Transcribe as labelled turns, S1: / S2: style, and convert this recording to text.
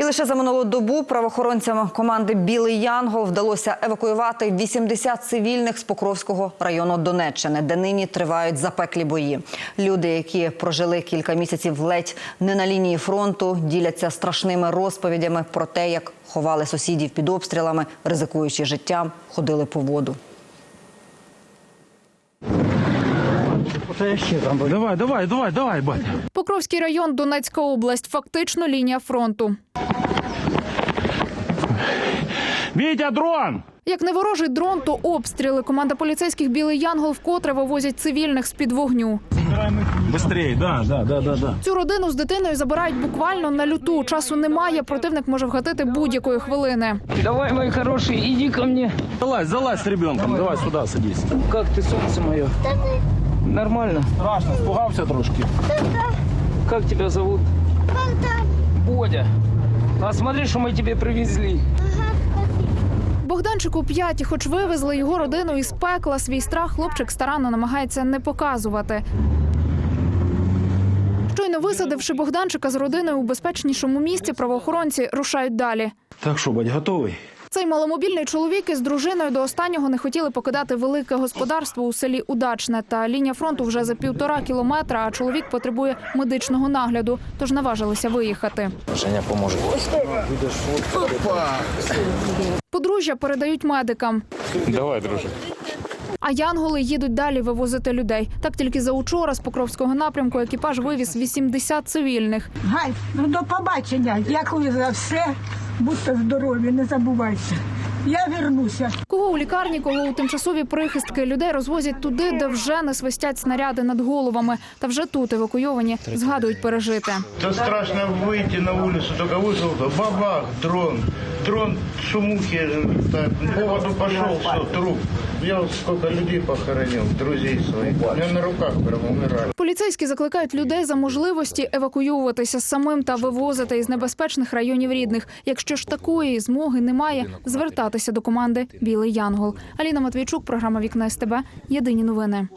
S1: І лише за минулу добу правоохоронцям команди Білий Янгол вдалося евакуювати 80 цивільних з Покровського району Донеччини, де нині тривають запеклі бої. Люди, які прожили кілька місяців ледь не на лінії фронту, діляться страшними розповідями про те, як ховали сусідів під обстрілами, ризикуючи життям, ходили по воду.
S2: Давай, давай, давай, давай, батя.
S3: Покровський район, Донецька область, фактично лінія фронту.
S2: Вітя, дрон!
S3: Як не ворожий дрон, то обстріли. Команда поліцейських Білий Янгол вкотре вивозять цивільних з під вогню.
S2: Быстрей, да, да, да, да, да.
S3: Цю родину з дитиною забирають буквально на люту. Часу немає. Противник може вгатити будь-якої хвилини.
S4: Давай, мой хороший, иди ко мне.
S2: Залазь, залазь с ребенком, давай сюда садись.
S4: Как ты, солнце мое? Нормально.
S2: Страшно, спугався трошки.
S4: Как тебя зовут? Бодя. А смотри, что мы тебе привезли.
S3: Богданчику п'ять, хоч вивезли його родину із пекла, свій страх хлопчик старанно намагається не показувати. Щойно висадивши Богданчика з родиною у безпечнішому місці, правоохоронці рушають далі.
S2: Так що, бать, готовий?
S3: Цей маломобільний чоловік із дружиною до останнього не хотіли покидати велике господарство у селі Удачне. Та лінія фронту вже за півтора кілометра, а чоловік потребує медичного нагляду, тож наважилися виїхати.
S5: Женя поможе.
S3: Подружжя передають медикам.
S5: Давай, друже.
S3: А янголи їдуть далі вивозити людей. Так тільки за учора з Покровського напрямку екіпаж вивіз 80 цивільних.
S6: Гай, ну до побачення. Дякую за все. Будьте здорові, не забувайте. Я вернуся.
S3: Кого у лікарні, кого у тимчасові прихистки людей розвозять туди, де вже не свистять снаряди над головами. Та вже тут евакуйовані згадують пережити.
S7: Це страшно вийти на вулицю, тільки вийшов, бабах, дрон. Дрон, шумухи, так, по поводу пішов, все, труп. Я сколько людей похоронил, друзей своїх. Меня на руках прямо умирали.
S3: Поліцейські закликають людей за можливості евакуюватися самим та вивозити із небезпечних районів рідних. Якщо ж такої змоги немає, звертатися до команди Білий Янгол. Аліна Матвійчук, програма Вікна СТБ. Єдині новини.